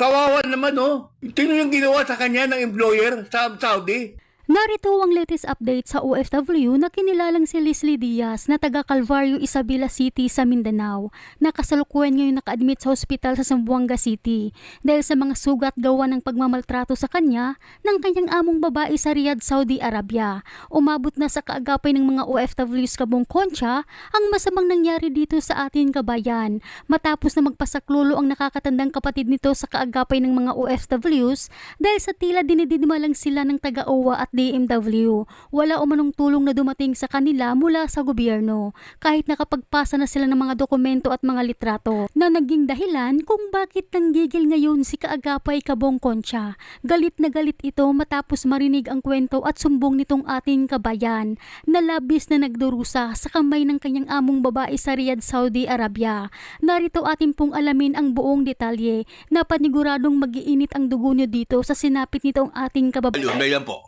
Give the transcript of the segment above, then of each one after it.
Kawawa naman, oh. Tingnan yung ginawa sa kanya ng employer sa Saudi. Narito ang latest update sa OFW na kinilalang si Leslie Diaz na taga Calvario, Isabela City sa Mindanao na kasalukuyan ngayon naka-admit sa ospital sa Zamboanga City dahil sa mga sugat gawa ng pagmamaltrato sa kanya ng kanyang among babae sa Riyadh, Saudi Arabia. Umabot na sa kaagapay ng mga OFWs kabong kontsya ang masamang nangyari dito sa atin kabayan matapos na magpasaklulo ang nakakatandang kapatid nito sa kaagapay ng mga OFWs dahil sa tila dinididima lang sila ng taga-OWA at DMW. Wala umanong tulong na dumating sa kanila mula sa gobyerno kahit nakapagpasa na sila ng mga dokumento at mga litrato na naging dahilan kung bakit nanggigil ngayon si Kaagapay Kabong Concha. Galit na galit ito matapos marinig ang kwento at sumbong nitong ating kabayan na labis na nagdurusa sa kamay ng kanyang among babae sa Riyadh, Saudi Arabia. Narito atin pong alamin ang buong detalye na paniguradong magiinit ang dugo niyo dito sa sinapit nitong ating kababayan. Ayun, ayan po.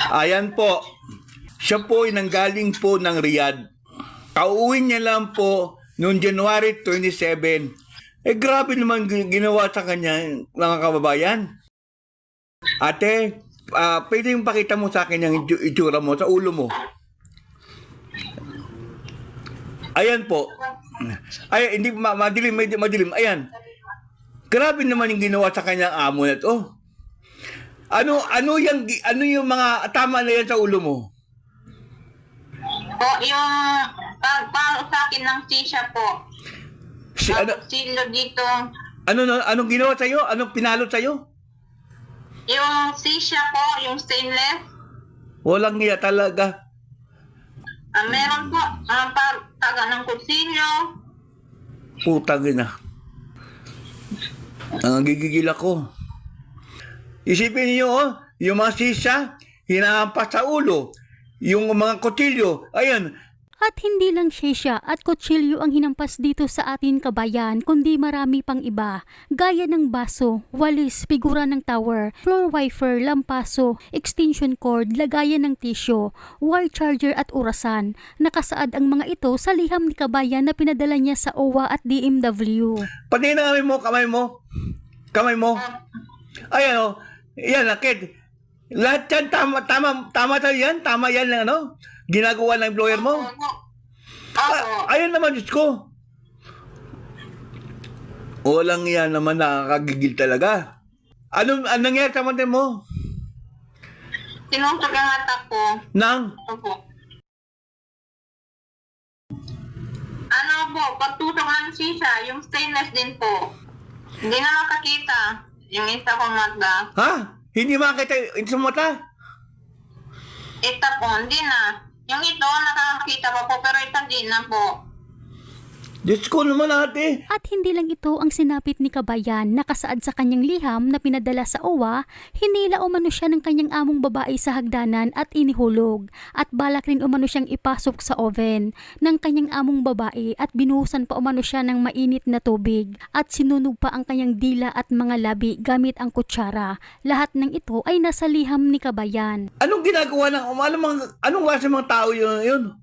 Ayan po. Siya po ay nanggaling po ng Riyadh. Kauwi niya lang po noong January 27. Eh grabe naman gi- ginawa sa kanya mga kababayan. Ate, ah, pwede yung pakita mo sa akin yung itsura mo sa ulo mo. Ayan po. Ay, hindi ma- madilim, madilim, madilim. Ayan. Grabe naman yung ginawa sa kanyang amo na to. Ano ano yung ano yung mga tama na yan sa ulo mo? Po, yung pagpalo sa akin ng sisya po. Si ano Silo dito. ano no- anong ginawa sa iyo? Anong pinalo sa iyo? Yung sisya po, yung stainless. Walang niya talaga. Ah, meron po, ah, pa, taga ng kutsilyo. Putang ina. Ang gigigil ako. Isipin niyo oh, yung mga sisa, hinahampas sa ulo. Yung mga kutilyo, ayan, At hindi lang shisha at kutsilyo ang hinampas dito sa atin kabayan, kundi marami pang iba. Gaya ng baso, walis, figura ng tower, floor wiper, lampaso, extension cord, lagayan ng tisyo, wire charger at orasan. Nakasaad ang mga ito sa liham ni kabayan na pinadala niya sa OWA at DMW. pati na mo, kamay mo. Kamay mo. Ayan oh. Yan, nakit. Lahat yan, tama, tama, tama tayo yan. Tama yan ng ano. Ginagawa ng employer mo. Ah, ayun naman, Diyos ko. Walang yan naman nakakagigil talaga. Ano, anong nangyari sa mante mo? Sinusog ang atak ko. Nang, Opo. Ano po, pagtusok ng sisya, yung stainless din po. Hindi na makakita. Yung isa kong magda. ha? Hindi makita yung mata? Ito po, hindi na. Yung ito, nakakakita pa po, pero ito hindi na po. Diyos ko naman ate. At hindi lang ito ang sinapit ni Kabayan nakasaad sa kanyang liham na pinadala sa OWA, hinila umano siya ng kanyang among babae sa hagdanan at inihulog at balak rin umano siyang ipasok sa oven ng kanyang among babae at binuhusan pa umano siya ng mainit na tubig at sinunog pa ang kanyang dila at mga labi gamit ang kutsara. Lahat ng ito ay nasa liham ni Kabayan. Anong ginagawa ng, anong, anong klase mga tao yun? yun?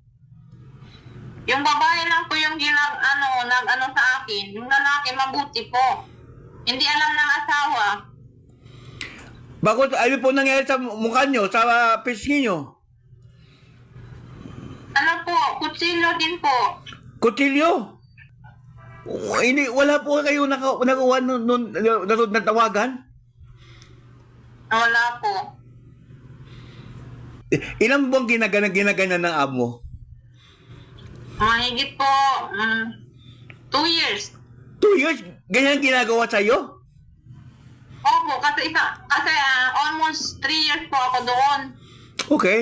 Yung babae lang po yung ginag, ano, nag, ano sa akin. Yung lalaki, mabuti po. Hindi alam ng asawa. Bakit, ano po nangyari sa mukha nyo, sa uh, pisngi nyo? Ano po, kutsilyo din po. Kutilyo? Oh, hindi, wala po kayo naka, nagawa nun, nun, nun, na tawagan? Wala po. Ilang buwang ginagana, ginagana ng amo? Mahigit po, mm, two years. Two years, ganyan ginagawa sa'yo? Opo, kasi isa, kasi ah, almost three years po ako doon. Okay.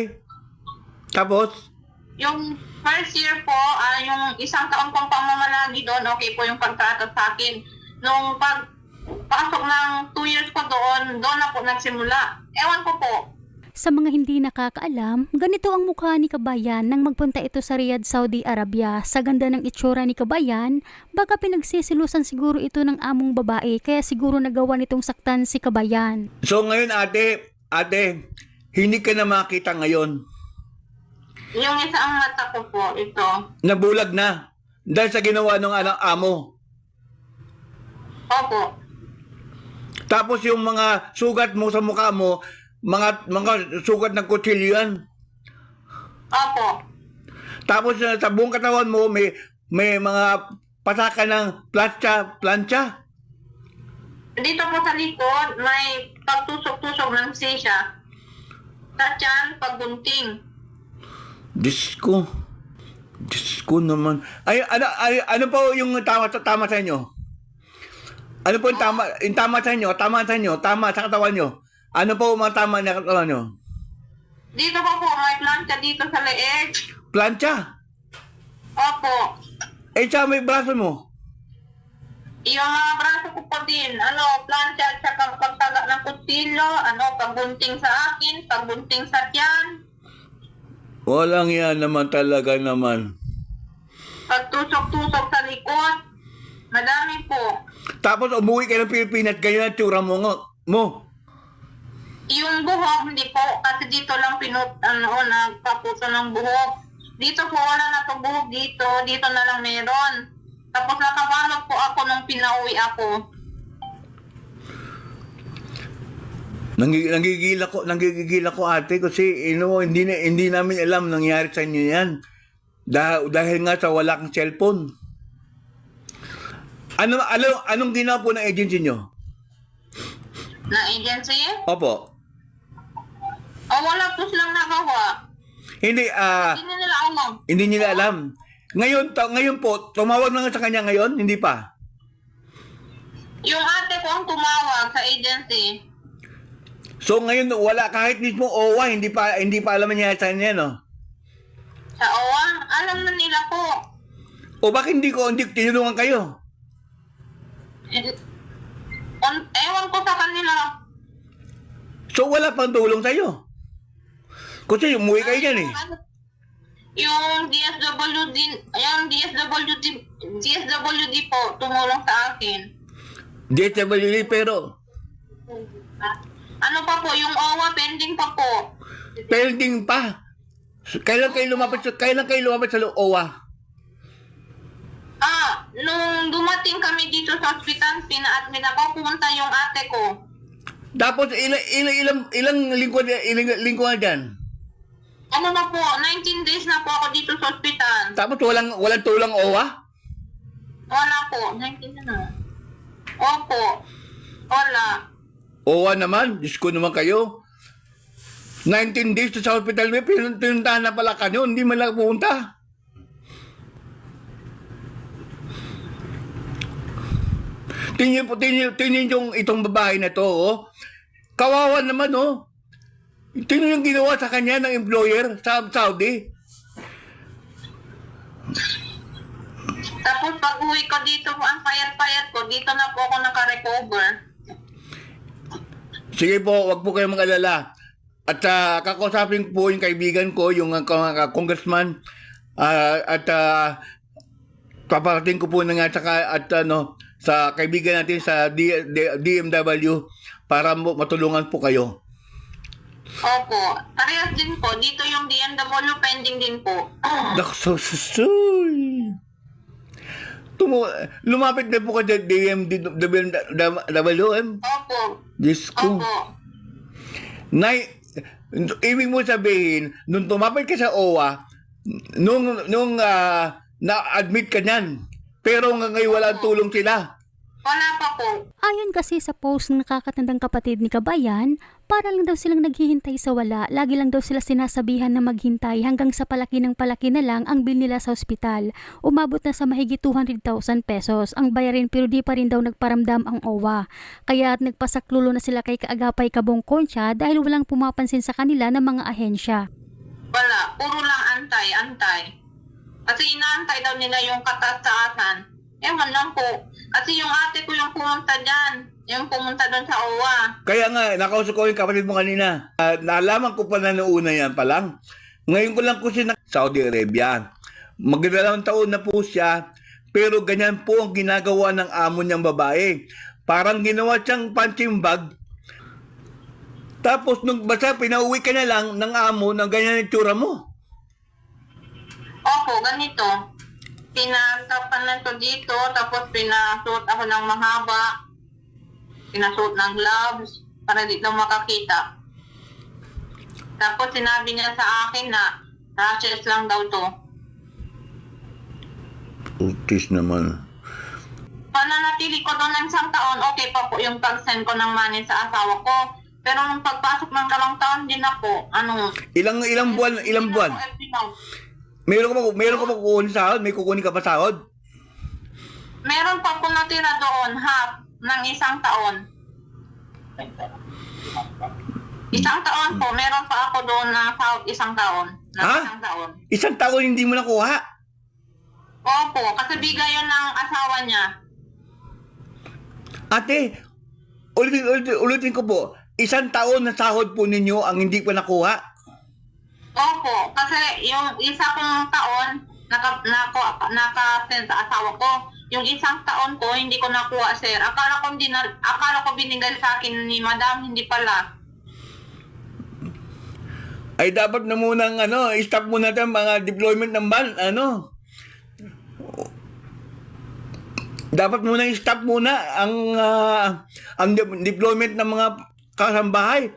Tapos, Yung first year po, ah, yung isang taon kong pamamalagi doon, okay po yung pagtrato sa akin. Nung pag pasok ng two years ko doon, doon na po nagsimula. Ewan ko po. Sa mga hindi nakakaalam, ganito ang mukha ni Kabayan nang magpunta ito sa Riyadh, Saudi Arabia. Sa ganda ng itsura ni Kabayan, baka pinagsisilusan siguro ito ng among babae kaya siguro nagawa nitong saktan si Kabayan. so ngayon ate, ate, hindi ka na makita ngayon. Yung isang mata ko po, ito. Nabulag na. Dahil sa ginawa ng anak amo. Opo. Tapos yung mga sugat mo sa mukha mo, mga mga sugat ng kutsilyo yan. Opo. Tapos uh, sa buong katawan mo, may, may mga pataka ng plancha, plancha. Dito po sa likod, may pagtusok-tusok ng sisya. Sa tiyan, pagbunting. Diyos ko. Diyos ko naman. Ay, ano, ay, ano po yung tama, tama sa inyo? Ano po yung tama, yung tama sa inyo? Tama sa inyo? Tama sa katawan nyo? Ano po mga tama na katawan nyo? Dito po po, may plancha dito sa leeg. Plancha. Opo. Eh, sa may braso mo. Yung mga braso ko po din, ano, plancha at saka pagtaga ng kutsilyo, ano, pagbunting sa akin, pagbunting sa tiyan, Walang yan naman talaga naman. pagtusok-tusok sa likod. Madami po. Tapos umuwi ka ng Pilipinas, ganyan ang tsura mo. mo. Yung buhok, hindi po, kasi dito lang pinut, ano, nagpaputo ng buhok. Dito po, wala na to buhok dito, dito na lang meron. Tapos nakabalot po ako nung pinauwi ako. Nangi- Nanggigil ako, nanggigil ako ate kasi you know, hindi, na, hindi namin alam nangyari sa inyo yan. Dah, dahil nga sa wala kang cellphone. Ano, ano, anong ginawa po ng agency nyo? Na agency? Opo. O wala po silang nagawa. Hindi, ah, Hindi nila alam. hindi nila alam. Ngayon, ta- ngayon po, tumawag na nga sa kanya ngayon, hindi pa. Yung ate ko ang tumawag sa agency. So ngayon wala kahit mismo OWA, hindi pa hindi pa alam niya sa kanya, no? Sa OWA, alam na nila po. O bakit hindi ko hindi tinulungan kayo? Eh, on- ewan ko sa kanila. So wala pang tulong sa iyo. Kasi umuwi kayo diyan eh. Yung DSWD, yung DSWD, DSWD po, tumulong sa akin. DSWD pero Ano pa po, yung OWA pending pa po. pending pa. Kailan kayo lumapit sa kailan kayo lumapit sa OWA? Ah, nung dumating kami dito sa hospital, pina-admit ako, pumunta yung ate ko. Tapos ilang ilang ilang ilang linggo ilang linggo diyan. Ano na po, 19 days na po ako dito sa hospital. Tapos walang walang tulong OWA? Wala po, 19 na na. Opo, wala. OWA naman, Diyos ko naman kayo. 19 days to sa hospital, may pinun- pinuntahan na pala kanyo, hindi man lang pumunta. Tingin po, tingin, tingin yung itong babae na to, oh. Kawawa naman, oh. Tingin yung ginawa sa kanya ng employer sa Saudi. Tapos pag uwi ko dito, ang payat-payat ko, dito na po ako naka-recover. Sige po, wag po kayong mag-alala. At uh, kakausapin po yung kaibigan ko, yung uh, uh, congressman, ah, at uh, paparating ko po na nga saka, at ano, sa kaibigan natin sa D- D- DMW para matulungan po kayo. Opo, parehas din po. Dito yung DMW pending din po. Nakasusuy. Tumu lumapit na po ka sa DMW. Opo, Diyos ko. opo. Nay, ibig mo sabihin, nung tumapit ka sa OWA, nung, nung ah, na-admit ka niyan, pero nga ngayon walang tulong sila. Wala pa po. Ayon kasi sa post ng nakakatandang kapatid ni Kabayan, para lang daw silang naghihintay sa wala, lagi lang daw sila sinasabihan na maghintay hanggang sa palaki ng palaki na lang ang bill nila sa ospital. Umabot na sa mahigit 200,000 pesos ang bayarin pero di pa rin daw nagparamdam ang OWA. Kaya at nagpasaklulo na sila kay Kaagapay Kabong Concha dahil walang pumapansin sa kanila ng mga ahensya. Wala. Puro lang antay, antay. Kasi inaantay daw nila yung katastaasan. Ewan lang po. Kasi yung ate ko yung pumunta dyan. Yung pumunta doon sa OWA. Kaya nga, nakausap ko yung kapatid mo kanina. Ah, nalaman ko pa na noong una yan pa lang. Ngayon ko lang ko siya na Saudi Arabia. Magdalawang taon na po siya, pero ganyan po ang ginagawa ng amo niyang babae. Parang ginawa siyang punching bag. Tapos nung basta pinauwi ka na lang ng amo na ganyan yung tsura mo. Opo, ganito. Pinatapan na to dito, tapos pinasuot ako ng mahaba. Pinasuot ng gloves para di daw makakita. Tapos sinabi niya sa akin na rashes lang daw to. Utis naman. Pananatili ko doon ng isang taon, okay pa po yung pag-send ko ng money sa asawa ko. Pero nung pagpasok ng kalang taon din ako, ano, Ilang ilang buwan, ilang buwan? Meron ka ba meron ka ba kukunin sahod? May kukunin ka pa sahod? Meron pa po natira doon, half, ng isang taon. Isang taon po, meron pa ako doon na sahod isang taon. Na Ha? isang taon. Isang taon hindi mo nakuha. Opo, kasi bigay yun ng asawa niya. Ate, ulitin, ulitin, ulitin ko po, isang taon na sahod po ninyo ang hindi pa nakuha. Opo, kasi yung isa kong taon, naka, naka, naka-send sa asawa ko. Yung isang taon ko, hindi ko nakuha, sir. Akala ko, hindi na, akala ko binigay sa akin ni madam, hindi pala. Ay dapat na munang ano, stop muna tayo mga deployment ng ban, ano. Dapat muna i-stop muna ang ah, ang de- deployment ng mga kasambahay.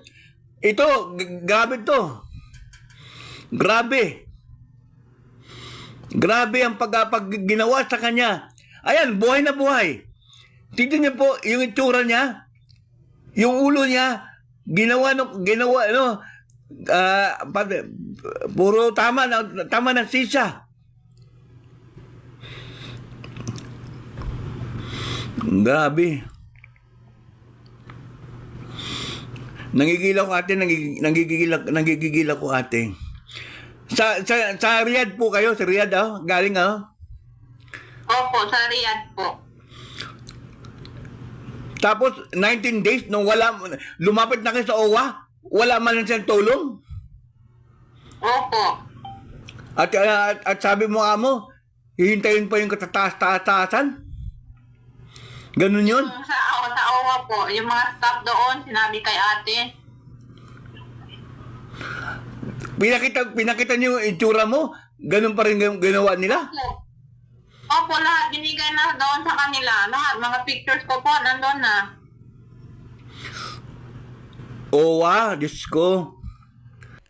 Ito, grabe to. Grabe. Grabe ang pag, pag ginawa sa kanya. Ayan, buhay na buhay. Tignan niyo po yung itsura niya. Yung ulo niya, ginawa no, ginawa ano, ah, pati- puro tama na tama ng sisa. Grabe. Nangigil ako ate, nangigil, nangigil ako ate. Sa, sa, sa Riyadh po kayo, sa Riyadh ah, galing ah. Opo, sa Riyadh po. Tapos 19 days nung wala lumapit na kayo sa OWA, wala man lang siyang tulong. Opo. At, at, at sabi mo nga mo, hihintayin pa yung katataas-taasan. Ganun yun. Yung sa, sa OWA po, yung mga staff doon, sinabi kay ate, Pinakita, pinakita niyo yung itsura mo, ganun pa rin gin- ginawa nila. Opo. Opo, lahat binigay na doon sa kanila. Lahat, mga pictures ko po, nandun na. OWA, Diyos ko.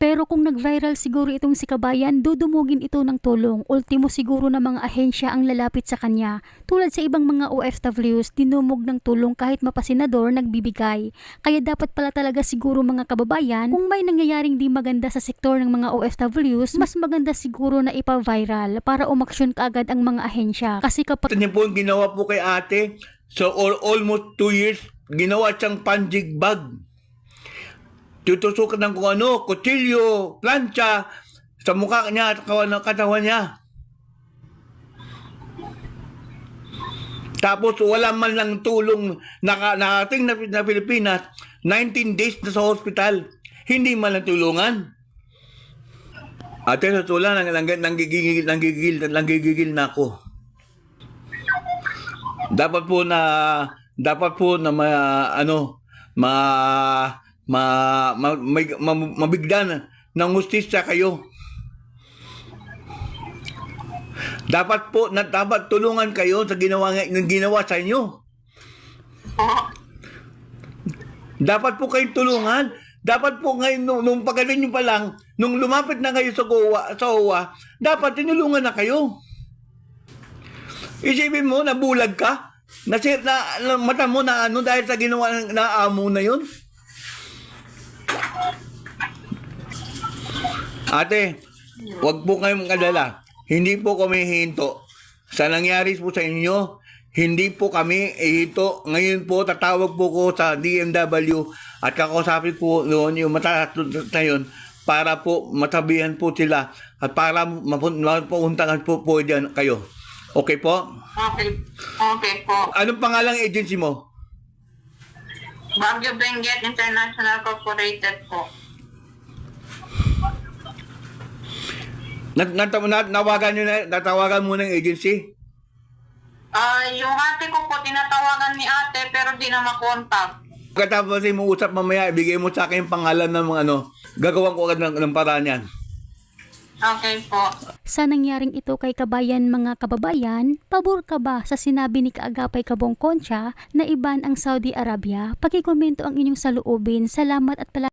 Pero kung nag-viral siguro itong si Kabayan, dudumugin ito ng tulong. Ultimo siguro ng mga ahensya ang lalapit sa kanya. Tulad sa ibang mga OFWs, dinumog ng tulong kahit mapasinador nagbibigay. Kaya dapat pala talaga siguro mga kababayan, kung may nangyayaring di maganda sa sektor ng mga OFWs, mas maganda siguro na ipa-viral para umaksyon kaagad ang mga ahensya. Kasi kapag Ito po yung ginawa po kay ate. So, all, almost two years, ginawa siyang panjig bag. Tutusukan ng kung ano, kutsilyo, plancha, sa mukha niya at katawan niya. Tapos wala man lang tulong naka, nakating na, na Pilipinas, 19 days na sa hospital, hindi man lang tulungan. Ate, sa tula, nang, nang, nanggigigil, nanggigigil, nanggigigil na ako. Dapat po na dapat po na ma, ano ma ma, ma, may, ma mabigdan ng hustisya kayo. Dapat po na dapat tulungan kayo sa ginawa ng ginawa sa inyo. Dapat po kayong tulungan. Dapat po ngayon, nung, nung pagdating nyo pa lang, nung lumapit na kayo sa GOA, sa OWA, dapat tinulungan na kayo. Isipin mo, nabulag ka. Na, na mata mo na ano dahil sa ginawa na amo na yun. Ate, wag po kayong kalala. Hindi po kami hinto. Sa nangyari po sa inyo, hindi po kami ito. Ngayon po, tatawag po ko sa DMW at kakausapin po noon yung mataas na yun para po matabihan po sila at para mapun- mapuntahan po po dyan kayo. Okay po? Okay. Okay po. Anong pangalang agency mo? Baguio Benguet International Corporated po. Nat nat nat nawagan nyo na, natawagan mo ng agency? Ah, yung ate ko po, tinatawagan ni ate, pero di na makontak. Pagkatapos mo usap mamaya, ibigay mo sa akin yung pangalan ng mga ano, gagawan ko agad ng, ng paraan yan. Okay po. Sa nangyaring ito kay kabayan mga kababayan, pabor ka ba sa sinabi ni Kaagapay Kabong Concha na iban ang Saudi Arabia? Pakikomento ang inyong saloobin. Salamat at pala